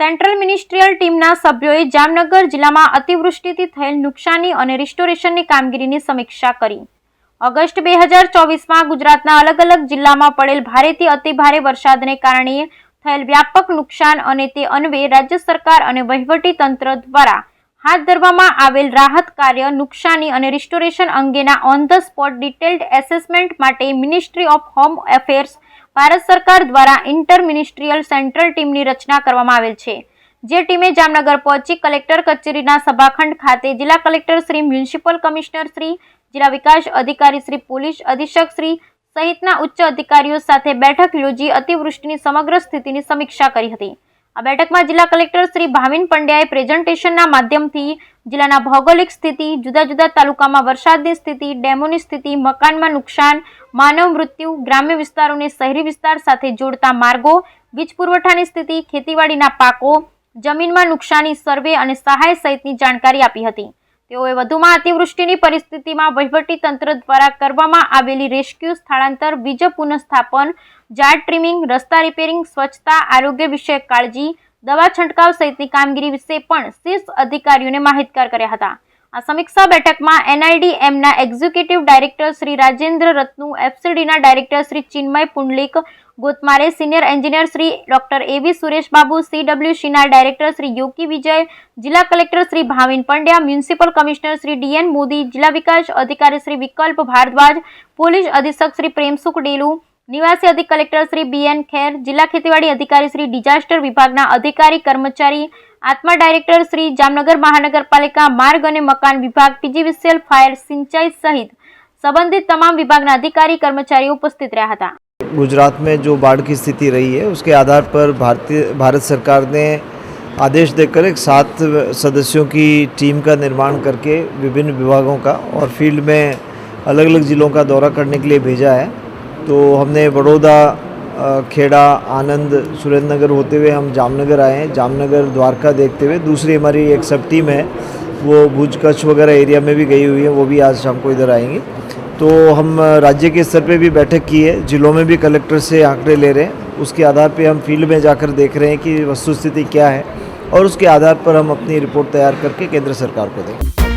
Central ministerial ટીમના સભ્યોએ જામનગર જિલ્લામાં અતિવૃષ્ટિથી થયેલ નુકસાની અને રિસ્ટોરેશનની કામગીરીની સમીક્ષા કરી. ઓગસ્ટ બે હજાર ચોવીસમાં ગુજરાતના અલગ અલગ જિલ્લામાં પડેલ ભારેથી અતિભારે વરસાદને કારણે થયેલ વ્યાપક નુકસાન અને તે અન્વયે રાજ્ય સરકાર અને વહીવટી તંત્ર દ્વારા હાથ ધરવામાં આવેલ રાહત કાર્ય, નુકસાની અને રિસ્ટોરેશન અંગેના on the spot detailed assessment માટે ministry of home affairs Bharat સરકાર દ્વારા ઇન્ટર મિનિસ્ટ્રીયલ સેન્ટ્રલ ટીમની રચના કરવામાં આવેલ છે. જે ટીમે જામનગર પહોંચી કલેક્ટર કચેરીના સભાખંડ ખાતે જિલ્લા collector Shri, municipal commissioner Shri, જિલ્લા વિકાસ અધિકારી શ્રી, પોલીસ અધિક્ષક શ્રી સહિતના ઉચ્ચ અધિકારીઓ સાથે બેઠક યોજી અતિવૃષ્ટિની સમગ્ર સ્થિતિની સમીક્ષા કરી હતી. આ બેઠકમાં જિલ્લા કલેક્ટર શ્રી ભાવિન પંડ્યાએ પ્રેઝન્ટેશનના માધ્યમથી જિલ્લાના ભૌગોલિક સ્થિતિ, જુદા જુદા તાલુકામાં વરસાદની સ્થિતિ, ડેમોની સ્થિતિ, મકાનમાં નુકસાન, માનવ મૃત્યુ, ગ્રામ્ય વિસ્તારોને શહેરી વિસ્તાર સાથે જોડતા માર્ગો, વીજ પુરવઠાની સ્થિતિ, ખેતીવાડીના પાકો, જમીનમાં નુકસાની, સર્વે અને સહાય સહિતની જાણકારી આપી હતી. તેઓએ વધુમાં અતિવૃષ્ટિની પરિસ્થિતિમાં તંત્ર દ્વારા કરવામાં આવેલી રેસ્ક્યુ સ્થળાંતર વીજ પુનઃસ્થાપન, ઝાડ ટ્રીમિંગ, રસ્તા રિપેરિંગ, સ્વચ્છતા, આરોગ્ય વિષયક કાળજી, દવા છંટકાવ સહિતની કામગીરી વિશે પણ શીર્ષ અધિકારીઓને માહિતગાર કર્યા હતા. આ સમીક્ષા બેઠકમાં એનઆઈડીએમના એક્ઝિક્યુટિવ ડાયરેક્ટર શ્રી રાજેન્દ્ર રત્નુ એફસીડીના director Shri Chinmay પુંડલિક, ગોતમારે senior engineer Shri doctor A V Sureshbabu સીડબ્લ્યુસીના director Shri Yogi Vijay, જિલ્લા collector Shri Bhavin Pandya municipal commissioner Shri D N Modi, જિલ્લા વિકાસ અધિકારી શ્રી વિકલ્પ ભારદ્વાજ પોલીસ અધિક્ષક શ્રી પ્રેમસુખ ડેલુ નિવાસી અધિક કલેક્ટર શ્રી બીએન ખેર જિલ્લા ખેતીવાડી અધિકારી શ્રી ડિઝાસ્ટર વિભાગના અધિકારી કર્મચારી આત્મા ડાયરેક્ટર શ્રી જામનગર મહાનગરપાલિકા માર્ગ અને મકાન વિભાગ પીજીવીસીએલ ફાયર સિંચાઈ સહિત સંબંધિત તમામ વિભાગના અધિકારી કર્મચારીઓ ઉપસ્થિત રહ્યા હતા गुजरात में जो बाढ़ की स्थिति रही है उसके आधार पर भारतीय भारत सरकार ने आदेश देकर एक सात सदस्यों की टीम का निर्माण करके विभिन्न विभागों का और फील्ड में अलग अलग ज़िलों का दौरा करने के लिए भेजा है तो हमने बड़ौदा खेड़ा, आनंद, सुरेंद्रनगर होते हुए हम जामनगर आए हैं। जामनगर द्वारका देखते हुए। दूसरी हमारी एक सब टीम है, वो भुज कच्छ वगैरह एरिया में भी गई हुई है, वो भी आज शाम को इधर आएँगे। तो हम राज्य के स्तर पे भी बैठक की है, जिलों में भी कलेक्टर से आंकड़े ले रहे हैं। उसके आधार पे हम फ़ील्ड में जाकर देख रहे हैं कि वस्तुस्थिति क्या है, और उसके आधार पर हम अपनी रिपोर्ट तैयार करके केंद्र सरकार को दें।